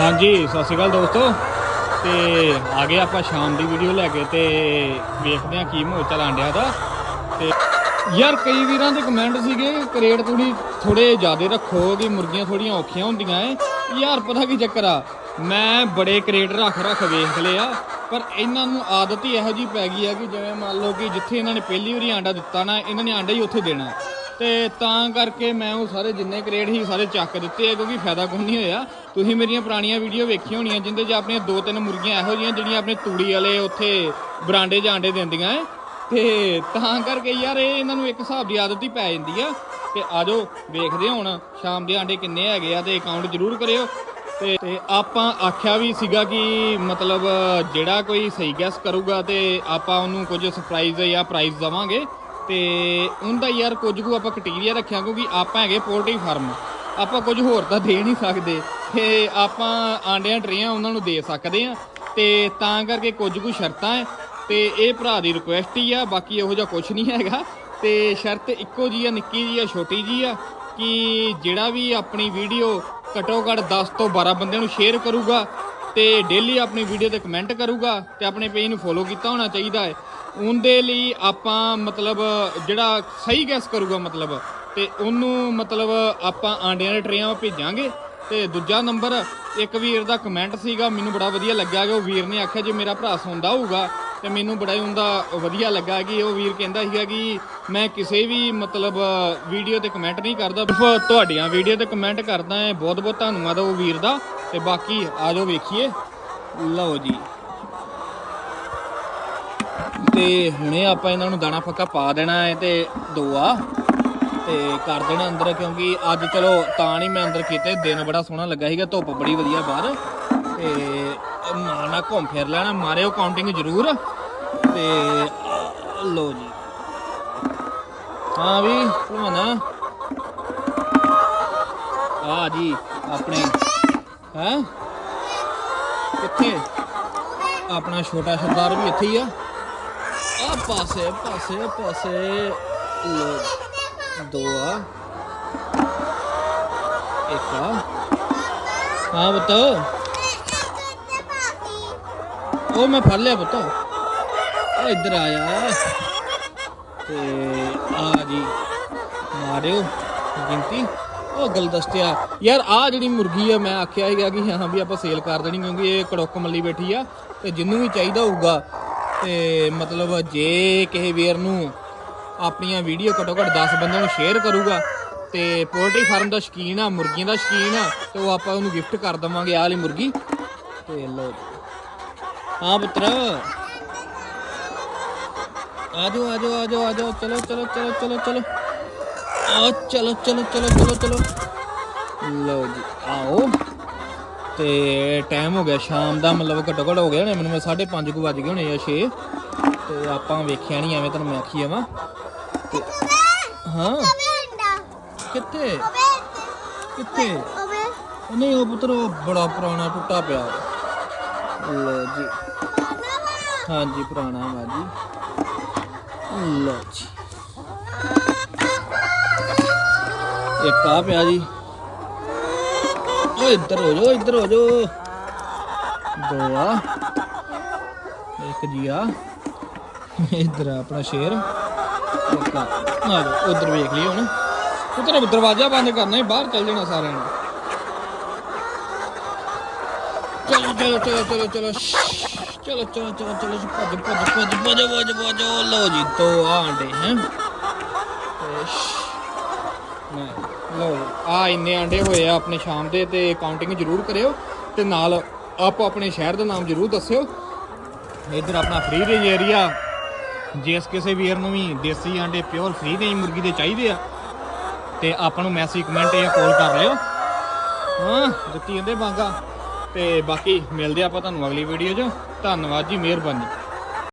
ਹਾਂਜੀ, ਸਤਿ ਸ਼੍ਰੀ ਅਕਾਲ ਦੋਸਤੋ। ਤੇ ਆ ਗਏ ਆਪਾਂ ਸ਼ਾਮ ਦੀ ਵੀਡੀਓ ਲੈ ਕੇ ਤੇ ਵੇਖਦੇ ਆ ਕੀ ਮਾਹੌਲ ਚੱਲਣ ਡਿਆ ਦਾ ਤੇ ਯਾਰ ਕਈ ਵੀਰਾਂ ਦੇ ਕਮੈਂਟ ਸੀਗੇ ਕਰੇਟ ਥੋੜੀ ਥੋੜੇ ਜ਼ਿਆਦਾ ਰੱਖੋ ਕਿ ਮੁਰਗੀਆਂ ਥੋੜੀਆਂ ਔਖੀਆਂ ਹੁੰਦੀਆਂ ਏ ਯਾਰ ਪਤਾ ਕੀ ਚੱਕਰ ਆ, ਮੈਂ ਬੜੇ ਕਰੇਟ ਰੱਖ ਰੱਖ ਵੇਖ ਲਏ ਆ ਪਰ ਇਹਨਾਂ ਨੂੰ ਆਦਤ ਹੀ ਇਹੋ ਜੀ ਪੈ ਗਈ ਆ ਕਿ ਜਿਵੇਂ ਮੰਨ ਲਓ ਕਿ ਜਿੱਥੇ ਇਹਨਾਂ ਨੇ ਪਹਿਲੀ ਵਾਰੀ ਆਂਡਾ ਦਿੱਤਾ ਨਾ, ਇਹਨਾਂ ਨੇ ਆਂਡਾ ਹੀ ਉੱਥੇ ਦੇਣਾ। ਤੇ ਤਾਂ ਕਰਕੇ ਮੈਂ ਉਹ ਸਾਰੇ ਜਿੰਨੇ ਕਰੇਟ ਸੀ ਸਾਰੇ ਚੱਕ ਦਿੱਤੇ ਆ, ਕਿਉਂਕਿ ਫਾਇਦਾ ਕੋਈ ਨਹੀਂ ਹੋਇਆ। ਤੁਸੀਂ ਮੇਰੀਆਂ ਪੁਰਾਣੀਆਂ ਵੀਡੀਓ ਵੇਖੀਆਂ ਹੋਣੀਆਂ, ਜਿੰਦੇ 'ਚ ਆਪਣੀਆਂ ਦੋ ਤਿੰਨ ਮੁਰਗੀਆਂ ਇਹੋ ਜਿਹੀਆਂ ਜਿਹੜੀਆਂ ਆਪਣੇ ਤੂੜੀ ਵਾਲੇ ਉੱਥੇ ਬਰਾਂਡੇ 'ਚ ਆਂਡੇ ਦਿੰਦੀਆਂ ਐ। ਤੇ ਤਾਂ ਕਰਕੇ ਯਾਰ ਇਹ ਇਹਨਾਂ ਨੂੰ ਇੱਕ ਹਿਸਾਬ ਦੀ ਆਦਤ ਹੀ ਪੈ ਜਾਂਦੀ ਆ। ਤੇ ਆਜੋ ਵੇਖਦੇ ਹਾਂ ਹੁਣ ਸ਼ਾਮ ਦੇ ਆਂਡੇ ਕਿੰਨੇ ਹੈਗੇ ਆ, ਤੇ ਕਾਊਂਟ ਜ਼ਰੂਰ ਕਰਿਓ। ਤੇ ਤੇ ਆਪਾਂ ਆਖਿਆ ਵੀ ਸੀਗਾ ਕਿ ਮਤਲਬ ਜਿਹੜਾ ਕੋਈ ਸਹੀ ਗੈਸ ਕਰੂਗਾ ਤੇ ਆਪਾਂ ਉਹਨੂੰ ਕੁਝ ਸਰਪ੍ਰਾਈਜ਼ ਜਾਂ ਪ੍ਰਾਈਜ਼ ਦਵਾਂਗੇ। ਤੇ ਉਹਦਾ ਯਾਰ ਕੁਝ ਕੁ ਆਪਾਂ ਕਟੀਰੀਆ ਰੱਖਿਆ, ਕਿਉਂਕਿ ਆਪਾਂ ਹੈਗੇ ਪੋਲਟਰੀ ਫਾਰਮ ਆਪਾਂ ਕੁਝ ਹੋਰ ਤਾਂ ਦੇ ਨਹੀਂ ਸਕਦੇ। ਤੇ ਆਪਾਂ ਆਂਡਿਆਂ ਟਰੇਆਂ ਉਹਨਾਂ ਨੂੰ ਦੇ ਸਕਦੇ ਆ ਤੇ ਤਾਂ ਕਰਕੇ ਕੁਝ ਕੁ ਸ਼ਰਤਾਂ ਹੈ। ਤੇ ਇਹ ਭਰਾ ਦੀ ਰਿਕੁਐਸਟ ਹੀ ਆ, ਬਾਕੀ ਇਹੋ ਜਿਹਾ ਕੁਝ ਨਹੀਂ ਹੈਗਾ। ਤੇ ਸ਼ਰਤ ਇੱਕੋ ਜੀ ਆ, ਨਿੱਕੀ ਜੀ ਆ, ਛੋਟੀ ਜੀ ਆ, ਕਿ ਜਿਹੜਾ ਵੀ ਆਪਣੀ ਵੀਡੀਓ ਘਟੋ ਘੱਟ 10 ਤੋਂ 12 ਬੰਦਿਆਂ ਨੂੰ ਸ਼ੇਅਰ ਕਰੂਗਾ ਤੇ ਡੇਲੀ ਆਪਣੀ ਵੀਡੀਓ ਤੇ ਕਮੈਂਟ ਕਰੂਗਾ ਤੇ ਆਪਣੇ ਪੇਜ ਨੂੰ ਫੋਲੋ ਕੀਤਾ ਹੋਣਾ ਚਾਹੀਦਾ ਹੈ। ਉਹਦੇ ਲਈ ਆਪਾਂ ਮਤਲਬ ਜਿਹੜਾ ਸਹੀ ਗੈਸ ਕਰੂਗਾ ਮਤਲਬ ਤੇ ਉਹਨੂੰ ਮਤਲਬ ਆਪਾਂ ਆਂਡਿਆਂ ਦੇ ਟਰੇਆਂ ਭੇਜਾਂਗੇ। ਤੇ ਦੂਜਾ ਨੰਬਰ ਇੱਕ ਵੀਰ ਦਾ ਕਮੈਂਟ ਸੀਗਾ, ਮੈਨੂੰ ਬੜਾ ਵਧੀਆ ਲੱਗਾ ਕਿ ਉਹ ਵੀਰ ਨੇ ਆਖਿਆ ਜੇ ਮੇਰਾ ਭਰਾ ਸੌਂਦਾ ਹੋਊਗਾ ਤੇ ਮੈਨੂੰ ਬੜਾ ਹੀ ਹੁੰਦਾ ਵਧੀਆ ਲੱਗਾ ਕਿ ਉਹ ਵੀਰ ਕਹਿੰਦਾ ਸੀਗਾ ਕਿ ਮੈਂ ਕਿਸੇ ਵੀ ਮਤਲਬ ਵੀਡੀਓ ਤੇ ਕਮੈਂਟ ਨਹੀਂ ਕਰਦਾ। ਸਿਰਫ ਤੁਹਾਡੀਆਂ ਵੀਡੀਓ ਤੇ ਕਮੈਂਟ ਕਰਦਾ ਹਾਂ। ਬਹੁਤ ਬਹੁਤ ਧੰਨਵਾਦ ਉਹ ਵੀਰ ਦਾ। ਤੇ ਬਾਕੀ ਆ ਜਾਓ ਵੇਖੀਏ। ਲਓ ਜੀ। ਤੇ ਹੁਣੇ ਆਪਾਂ ਇਹਨਾਂ ਨੂੰ ਦਾਣਾ ਫੱਕਾ ਪਾ ਦੇਣਾ ਹੈ ਤੇ ਦੋ ਆ ਤੇ ਕਰ ਦੇਣਾ ਅੰਦਰ ਕਿਉਂਕਿ ਅੱਜ ਚਲੋ ਤਾਂ ਨਹੀਂ ਮੈਂ ਅੰਦਰ ਕੀਤੇ ਦਿਨ ਬੜਾ ਸੋਹਣਾ ਲੱਗਾ ਸੀਗਾ ਧੁੱਪ ਬੜੀ ਵਧੀਆ ਬਾਹਰ। ਤੇ ਮਾਰਨਾ ਘੁੰਮ ਫਿਰ ਲੈਣਾ ਮਾਰਿਓ ਕਾਊਂਟਿੰਗ ਜ਼ਰੂਰ। ਤੇ ਅਹ, ਲਓ ਜੀ। ਹਾਂ ਵੀ ਭਲਵਾਨਾ। ਆ ਜੀ ਆਪਣੇ ਹੈ? ਕਿੱਥੇ? ਆਪਣਾ ਛੋਟਾ ਸਰਦਾਰ ਵੀ ਇੱਥੇ ਹੀ ਆ। ਆ ਪਾਸੇ ਪਾਸੇ ਪਾਸੇ। ਦੋ ਆ। ਇੱਕ ਆ। ਹਾਂ ਬਤਾ ਉਹ ਮੈਂ ਫੜ ਲਿਆ ਪੁੱਤ। ਉਹ ਇੱਧਰ ਆਇਆ ਤੇ ਆ ਜੀ। ਮਾਰਿਓ ਗਿਣਤੀ। ਉਹ ਗਲਦਸਤਿਆ ਯਾਰ ਆ ਜਿਹੜੀ ਮੁਰਗੀ ਆ, ਮੈਂ ਆਖਿਆ ਸੀਗਾ ਕਿ ਹਾਂ, ਵੀ ਆਪਾਂ ਸੇਲ ਕਰ ਦੇਣੀ ਕਿਉਂਕਿ ਇਹ ਕੜੋਕ ਮੱਲੀ ਬੈਠੀ ਆ ਤੇ ਜਿੰਨੂੰ ਵੀ ਚਾਹੀਦਾ ਹੋਊਗਾ। ਤੇ ਮਤਲਬ ਜੇ ਕਿਸੇ ਵੀਰ ਨੂੰ ਆਪਣੀਆਂ ਵੀਡੀਓ ਘੱਟੋ ਘੱਟ 10 ਬੰਦਿਆਂ ਨੂੰ ਸ਼ੇਅਰ ਕਰੂਗਾ ਤੇ ਪੋਲਟਰੀ ਫਾਰਮ ਦਾ ਸ਼ਕੀਨ ਆ, ਮੁਰਗੀਆਂ ਦਾ ਸ਼ਕੀਨ ਆ, ਤੇ ਉਹ ਆਪਾਂ ਉਹਨੂੰ ਗਿਫਟ ਕਰ ਦਵਾਂਗੇ ਆਹ ਵਾਲੀ ਮੁਰਗੀ। ਤੇ ਲੋ ਹਾਂ ਪੁੱਤਰ। ਆਜੋ ਆਜੋ ਆਜੋ ਆਜੋ ਚਲੋ ਚਲੋ ਚਲੋ ਚਲੋ ਚਲੋ। ਆ ਚਲੋ ਚਲੋ ਚਲੋ ਚਲੋ ਚਲੋ। ਲਓ ਜੀ, ਆਓ। ਤੇ ਟਾਈਮ ਹੋ ਗਿਆ ਸ਼ਾਮ ਦਾ, ਮਤਲਬ ਘੱਟੋ ਘੱਟ ਹੋ ਗਿਆ ਨੇ ਮੈਨੂੰ 5:30 ਕੁ ਵੱਜ ਗਏ ਹੋਣੇ ਆ 6 ਤੇ ਆਪਾਂ ਵੇਖਿਆ ਨਹੀਂ ਐਵੇਂ ਤੁਹਾਨੂੰ ਮੈਂ ਆਖੀ ਆਵਾਂ ਤੇ ਹਾਂ। ਕਿੱਥੇ? ਕਿੱਥੇ? ਨਹੀਂ, ਉਹ ਪੁੱਤਰ, ਉਹ ਬੜਾ ਪੁਰਾਣਾ ਟੁੱਟਾ ਪਿਆ। ਲਓ ਜੀ। ਹਾਂਜੀ, ਪੁਰਾਣਾ ਵਾ ਜੀ। ਲਓ ਜੀ। ਇੱਕ ਆ ਪਿਆ ਜੀ ਓ ਇੱਧਰ ਹੋ ਜਾਓ ਇੱਧਰ ਹੋ ਜਾਓ ਦੋ ਆ ਇੱਕ ਜੀ ਆ ਇੱਧਰ ਆ ਆਪਣਾ ਸ਼ੇਰ ਇੱਕ ਆ ਆ ਜਾਓ ਉਧਰ ਵੇਖ ਲਈ ਹੁਣ ਉਧਰ ਦਰਵਾਜ਼ਾ ਬੰਦ ਕਰਨਾ ਹੀ ਬਾਹਰ ਚੱਲ ਜਾਣਾ ਸਾਰਿਆਂ ਨੇ ਚਲੋ ਚਲੋ ਚਲੋ ਚਲੋ ਚਲੋ ਸ਼ਸ਼, ਚਲੋ ਚਲੋ ਚਲੋ ਚਲੋ ਜੀ, ਭੱਜ ਭੱਜ ਭੱਜ ਭੱਜ ਭੱਜ ਭੱਜ ਲਓ ਜੀ ਦੋ ਆਂਡੇ ਹੈ ਲਓ ਜੀ, ਆ ਇੰਨੇ ਆਂਡੇ ਹੋਏ ਆ ਆਪਣੇ ਸ਼ਾਮ ਦੇ ਤੇ ਕਾਊਂਟਿੰਗ ਜ਼ਰੂਰ ਕਰਿਓ ਤੇ ਨਾਲ ਆਪੋ ਆਪਣੇ ਸ਼ਹਿਰ ਦਾ ਨਾਮ ਜ਼ਰੂਰ ਦੱਸਿਓ। ਇੱਧਰ ਆਪਣਾ ਫ੍ਰੀ ਰੇਂਜ ਏਰੀਆ ਜਿਸ ਕਿਸੇ ਵੀਰ ਨੂੰ ਵੀ ਦੇਸੀ ਆਂਡੇ ਪਿਓਰ ਫ੍ਰੀ ਰੇਂਜ ਮੁਰਗੀ ਦੇ ਚਾਹੀਦੇ ਆ ਤੇ ਆਪਾਂ ਨੂੰ ਮੈਸੇਜ ਕਮੈਂਟ ਜਾਂ ਕਾਲ ਕਰ ਲਿਓ। ਹਾਂ ਦਿੱਤੀ ਜਾਂਦੇ ਬਾਗਾ ਤੇ ਬਾਕੀ ਮਿਲਦੇ ਆਪਾਂ ਤੁਹਾਨੂੰ ਅਗਲੀ ਵੀਡੀਓ 'ਚ। ਧੰਨਵਾਦ ਜੀ ਮਿਹਰਬਾਨੀ।